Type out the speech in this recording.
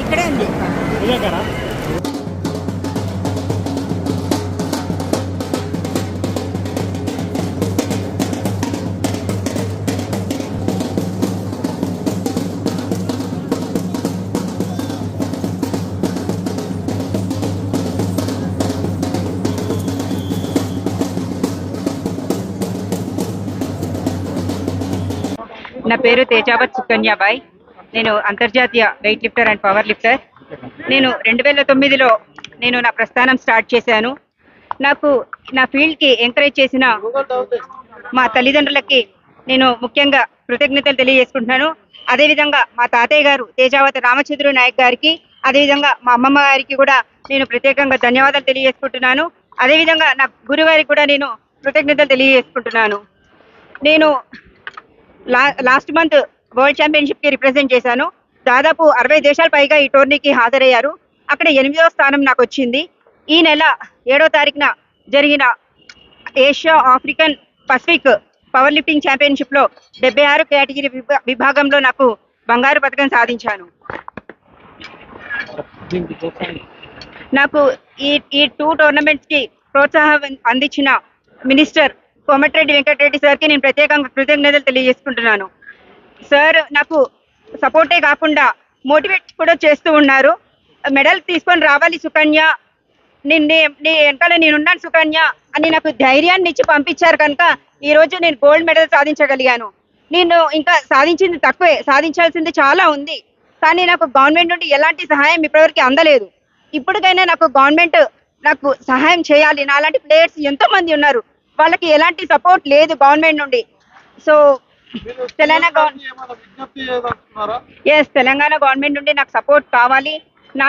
ఇక్కడే అండి ఉంది. ఇక్కడే ఉంది నా పేరు తేజావత్ సుకన్యాబాయ్. నేను అంతర్జాతీయ weight lifter and power lifter నేను రెండు వేల తొమ్మిదిలో నేను నా ప్రస్థానం స్టార్ట్ చేశాను. నాకు నా ఫీల్డ్కి ఎంకరేజ్ చేసిన మా తల్లిదండ్రులకి నేను ముఖ్యంగా కృతజ్ఞతలు తెలియజేసుకుంటున్నాను. అదేవిధంగా మా తాతయ్య గారు తేజావతి రామచంద్ర నాయక్ గారికి అదేవిధంగా మా అమ్మమ్మ గారికి కూడా నేను ప్రత్యేకంగా ధన్యవాదాలు తెలియజేసుకుంటున్నాను. అదేవిధంగా నా గురువారికి కూడా నేను కృతజ్ఞతలు తెలియజేసుకుంటున్నాను. నేను లాస్ట్ మంత్ వరల్డ్ ఛాంపియన్షిప్కి రిప్రజెంట్ చేశాను. దాదాపు అరవై దేశాల పైగా ఈ టోర్నీకి హాజరయ్యారు. అక్కడ ఎనిమిదవ స్థానం నాకు వచ్చింది. ఈ నెల ఏడో తారీఖున జరిగిన Asia African Pacific power lifting ఛాంపియన్షిప్లో డెబ్బై ఆరు కేటగిరీ విభా- విభాగంలో నాకు బంగారు పథకం సాధించాను. నాకు ఈ ఈ టూ టోర్నమెంట్స్కి ప్రోత్సాహం అందించిన మినిస్టర్ కోమటిరెడ్డి వెంకటరెడ్డి సార్కి నేను ప్రత్యేకంగా కృతజ్ఞతలు తెలియజేసుకుంటున్నాను. సార్ నాకు సపోర్టే కాకుండా మోటివేట్ కూడా చేస్తూ ఉన్నారు. మెడల్ తీసుకొని రావాలి సుకన్య. నేను నీ- నీ వెనకాల నేనున్నాను సుకన్య అని నాకు ధైర్యాన్ని ఇచ్చి పంపించారు కనుక ఈ రోజు నేను గోల్డ్ మెడల్ సాధించగలిగాను. నేను ఇంకా సాధించింది తక్కువే సాధించాల్సింది చాలా ఉంది. కానీ నాకు గవర్నమెంట్ నుండి ఎలాంటి సహాయం ఇప్పటివరకు అందలేదు. ఇప్పటికైనా నాకు గవర్నమెంట్ నాకు సహాయం చేయాలి. నాలాంటి ప్లేయర్స్ ఎంతో మంది ఉన్నారు. వాళ్ళకి ఎలాంటి సపోర్ట్ లేదు గవర్నమెంట్ నుండి. So Telangana government yes Telangana government నుండి నాకు సపోర్ట్ కావాలి. నా